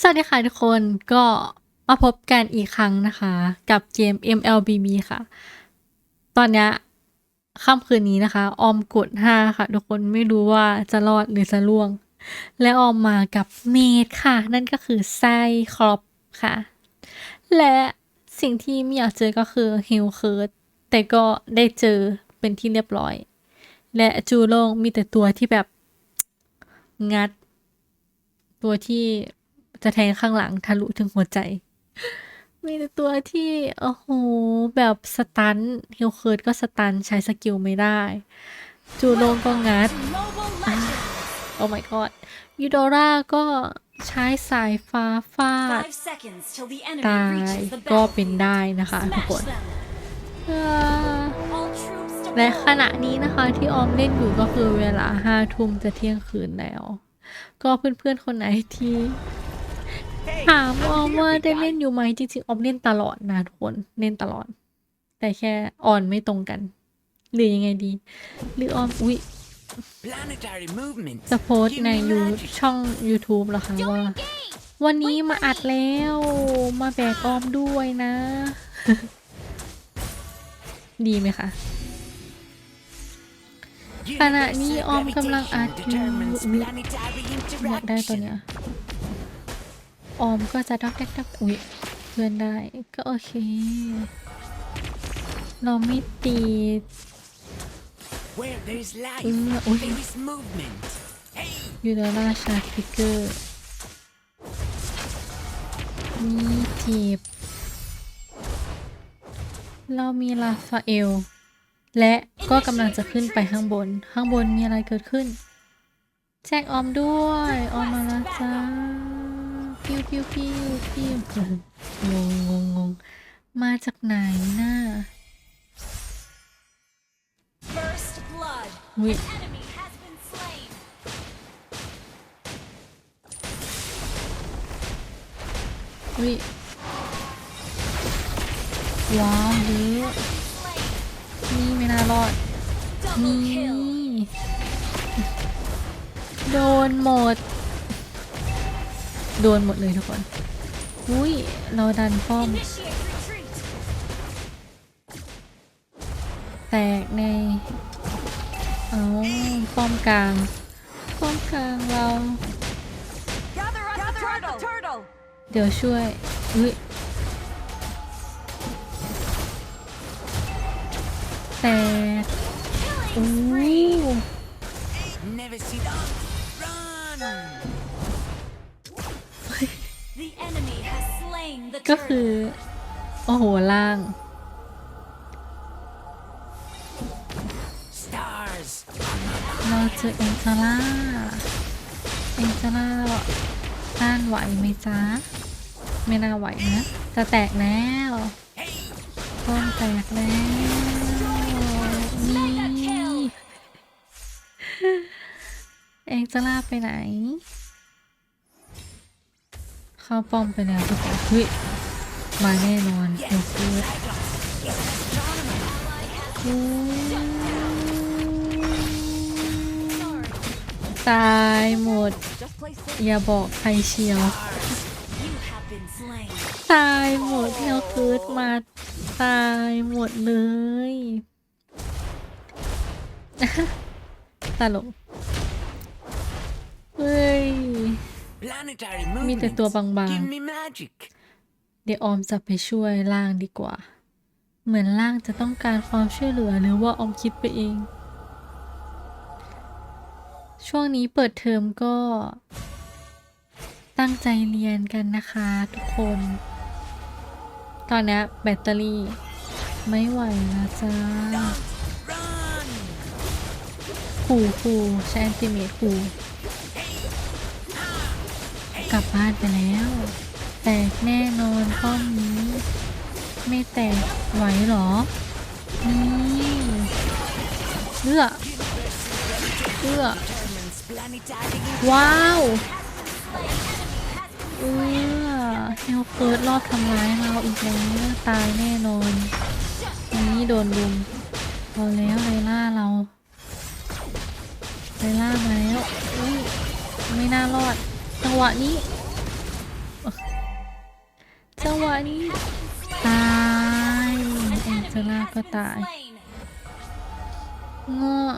สวัสดีค่ะทุกคนก็มาพบกันอีกครั้งนะคะ กับเกม MLBB ค่ะ ตอนนี้ค่ำคืนนี้นะคะ ออมกด 5 ค่ะ ทุกคนไม่รู้ว่าจะรอดหรือจะล่วง และออมมากับเมดค่ะ นั่นก็คือไส้ครอปค่ะ และสิ่งที่ไม่อยากเจอก็คือฮิลเคิร์ดแต่ก็ได้เจอเป็นที่เรียบร้อย และจูโลงมีแต่ตัวที่แบบงัด ตัวที่ จะแทงข้างหลังทะลุถึงหัวใจ มีตัวที่โอ้โหแบบสตันฮิลเคิร์ดก็สตันใช้สกิลไม่ได้ จูโลงก็งัดโอ้ my god ยูโดราก็ใช้สายฟ้าฟาดตายก็เป็นได้นะคะทุกคนและขณะนี้นะคะที่ออมเล่นอยู่ก็คือเวลาห้าทุ่มจะเที่ยงคืนแล้ว ก็เพื่อนๆคนไหนที่ ถามออมว่าได้เล่นอยู่ไหมจริงๆออมเล่นตลอดนะทุกคนเล่นตลอด แต่แค่ออนไม่ตรงกัน หรือยังไงดี หรือออมอุ้ยจะโพสในยูช่อง YouTube หรอคะว่า วันนี้มาอัดแล้วมาแบกออมด้วยนะ ดีไหมคะขณะนี้ออมกำลังอัดอยู่อยากได้ตัวเนี้ย ออมก็จะดักดักดักอุ้ยเพื่อนได้ก็โอเค เราไม่ตีเอออุ้ยยู่ดราชาฟิกเกอร์มีจีบ เรามีลาฟาเอล และก็กำลังจะขึ้นไปข้างบน ข้างบนมีอะไรเกิดขึ้น แจ้งออมด้วย ออมมาแล้วจ้า พิวพิวพิวพิวงงงงงงมาจากไหนหน่ะวิวิว้าวเยอะนี่ไม่น่ารอด นี่ โดนหมด โดนหมดเลยทุกคนอุ้ย เราดันป้อม แตกใน เอ๋อป้อมกลาง ป้อมกลางเรา เดี๋ยวช่วย อุ้ย แตกอุ้ย ก็คือ โอ้โห ล่าง เราเจอเอ็นเจล่า เอ็นเจล่าต้านไหวไหมจ๊ะ ไม่น่าไหวนะ จะแตกแล้วต้อนแตกแล้วนี่เอ็นเจล่าไปไหน ข้าป้อมไปแล้วทุกคนมาแน่นอนเอฟซีตายหมด อย่าบอกใครเชียว ตายหมดเฮลคืดมา ตายหมดเลย ตลกเฮ้ย มีแต่ตัวบางๆ เดี๋ยวออมจะไปช่วยล่างดีกว่า เหมือนล่างจะต้องการความช่วยเหลือหรือว่าออมคิดไปเอง ช่วงนี้เปิดเทอมก็ ตั้งใจเรียนกันนะคะทุกคน ตอนนี้แบตเตอรี่ไม่ไหวแล้จ้าขู่ขู่ใช้แอนติเมตขู่ ลับบ้านไปแล้ว แตกแน่นอนป้อมนี้ ไม่แตกไหวหรอ นี่เอื้อเอื้อว้าวเอื้อเฮลเฟิร์สรอบทำร้ายเราอีกแล้วตายแน่นอนอันนี้โดนลุมพอแล้วไลล่าเราไลล่ามาแล้วอู้ไม่น่ารอด จังหวะนี้ จังหวะนี้ ตายเอ็นเจล่าก็ตายเงาะ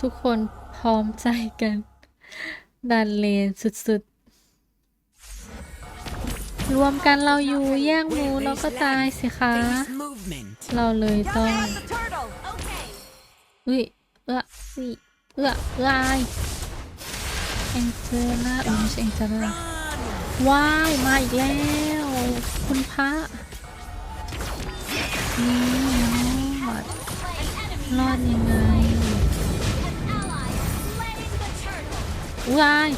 ทุกคนพร้อมใจกัน ดันเลนสุดๆ รวมกันเราอยู่แย่งมูเราก็ตายสิคะ เราเลยต้องอุ้ยเอื้อสิเอื้อเอื้อ อายแองเจล่าเออไม่ใช่แองเจล่าว้ายมาอีกแล้ว คุณพระนี่รอดรอดยังไงว้าย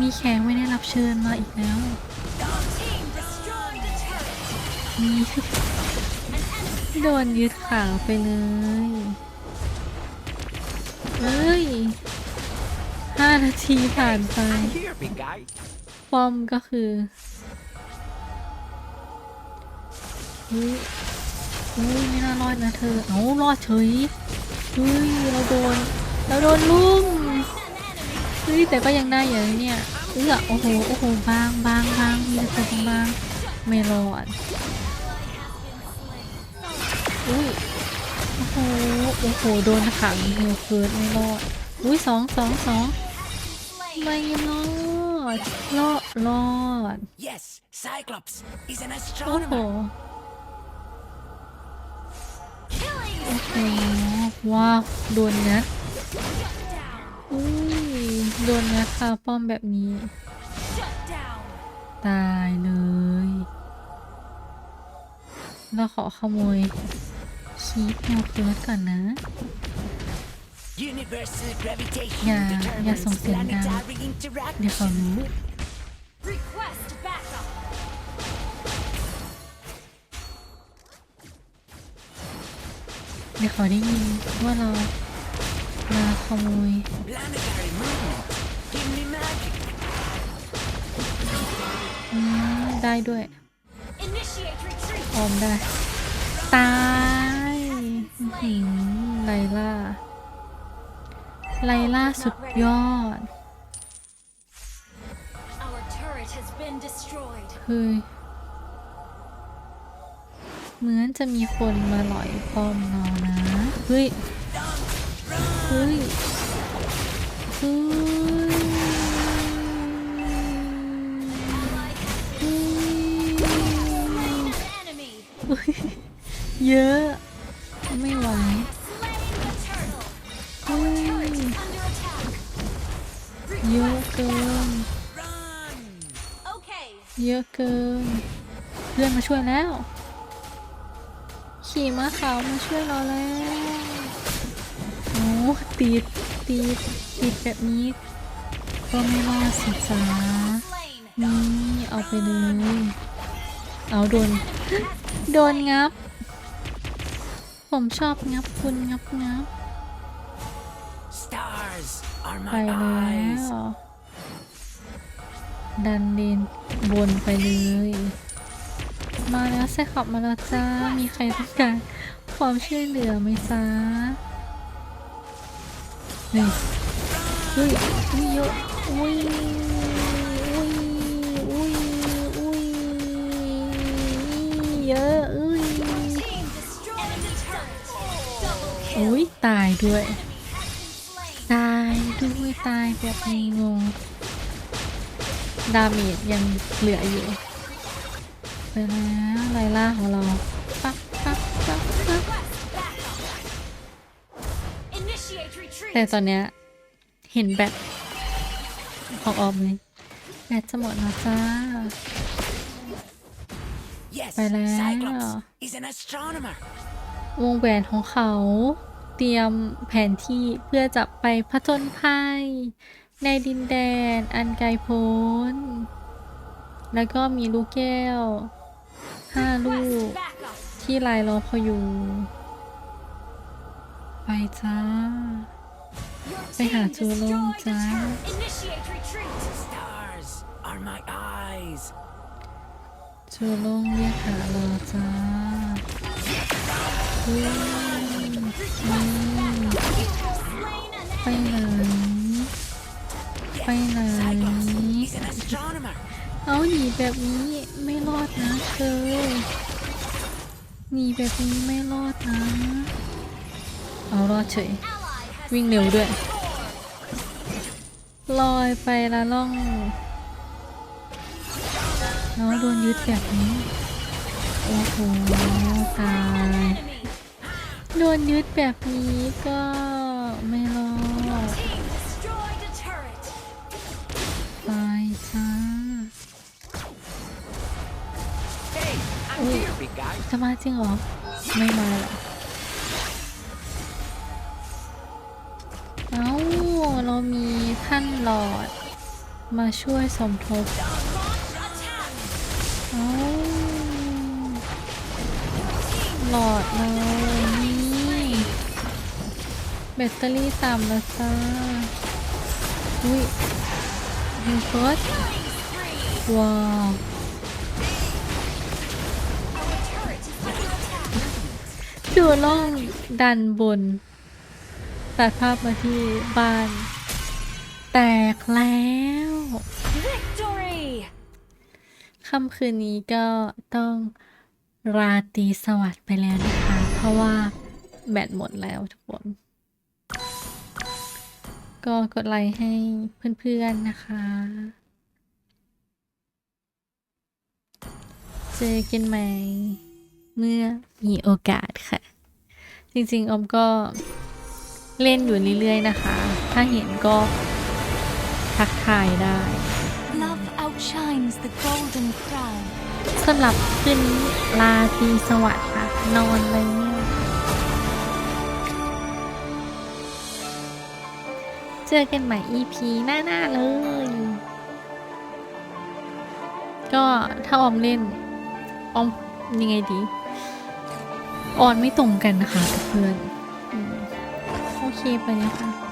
มีแขกไม่ได้รับเชิญมาอีกแล้ว มีโดนยึดขาไปเลย เฮ้ยห้านาทีผ่านไป Here, big guy. ป้อมก็คือเฮ้ยเฮ้ยไม่น่ารอดนะเธอ เอารอดเฉยเฮ้ยเราโดน เราโดนลุ่ม an enemy เฮ้ยแต่ก็ยังได้อยู่นะเนี่ย เอื้อโอ้โห โอ้โห บางบางบางมีแต่ตัวบางๆไม่รอดอุ้ย โอ้โหโอ้โห โดนขังเฮลเคิร์ดไม่รอด อุ้ยสองสองสอง slain. ไม่รอด รอด รอด Yes, Cyclops is an โอ้โห astronomer. Killing โอ้โหว้าวโดนงัด down. อุ้ยโดนงัดคาป้อมแบบนี้ Shut down. ตายเลย เราขอขโมย คีปเฮลเคิร์ดก่อนนะ Universal gravitation Yeah, yeah, determines something down. planetary เดี๋ยวเขา interaction. รู้ Request backup. เดี๋ยวเขาได้ยินว่าเรามาขโมย Planetary movement. Give me magic. อืมได้ด้วย Initiate retreat. ออมได้ ตายอื้อ หือไลล่า ไลล่าสุดยอด Our turret has been destroyed. เฮ้ยเหมือนจะมีคนมาหลอยป้อมเรานะเฮ้ยเฮ้ยเฮ้ยเฮ้ย Slain an enemy. เยอะ ไม่ไหวเยอะเกิน เยอะเกิน เพื่อนมาช่วยแล้ว ขี่ม้าขาวมาช่วยเราแล้วโอ้ติดติดติดแบบนี้ ก็ไม่รอดสิจ้านี่เอาไปเลย เอาโดน โดนงับ ผมชอบงับคุณงับงับ Stars are ไป my แล้ eyes. วดันเลนบนไปเลย มาแล้วใส่ขับมาแล้วจ้า มีใครต้องการความช่วยเหลือไหมจ้าเฮ้ยเฮ้ยอุ้ยเยอะอุ้ยอุ้ยอุ้ยอุ้ยเยอะ ตายด้วย ตายด้วยตายแบบงงดาเมจยังเหลืออยู่ไปแล้วไลล่าของเราปักปักปักปักแต่ตอนเนี้ยเห็นแบตของออมเลยแบตจะหมดแล้วจ้าไปแล้ววงแหวนของเขา เตรียมแผนที่เพื่อจะไปผจญภัย ในดินแดนอันไกลโพ้น แล้วก็มีลูกแก้วห้าลูก ที่ลายรอมอขอยู่ ไปจ้า ไปหาจูโลงจ้า จูโลงเรียกหาเราจ้า ไปไหนไปไหนเอาหนีแบบนี้ไม่รอดนะเธอหนีแบบนี้ไม่รอดนะ เอารอดเฉย วิ่งเร็วด้วยลอยไปละล่องน้องโดนยึดแบบนี้ โอ้โหตาย โดนยึดแบบนี้ก็ไม่รอดตายจ้าจะมาจริงเหรอ ไม่มาหรอเอ้า เรามีท่านหลอด มาช่วยสมทบเอาหลอดเลย แบตเตอรี่ต่ำแล้วจ้าอุ้ยมีเฟิร์ส Killing spree. ว้าว Our turret is under attack. ดูล่องดันบน ตัดภาพมาที่บ้าน แตกแล้ว Victory. ค่ำคืนนี้ก็ต้องราตรีสวัสดิ์ไปแล้วนะคะ เพราะว่าแบตหมดแล้วทุกคน ก็กดไลค์ให้เพื่อนๆนะคะ เจอกันใหม่เมื่อมีโอกาสค่ะ จริงๆออมก็เล่นอยู่เรื่อยๆนะคะ ถ้าเห็นก็ทักทายได้ Love outshines the golden crown. สำหรับคืนนี้ลาตรีสวัสดิ์ค่ะ นอนเลย เจอกันใหม่ EP หน้า ๆ เลย ก็ถ้าออมเล่น ออมยังไงดีออนไม่ตรงกันนะคะเพื่อน โอเคไปเลยค่ะ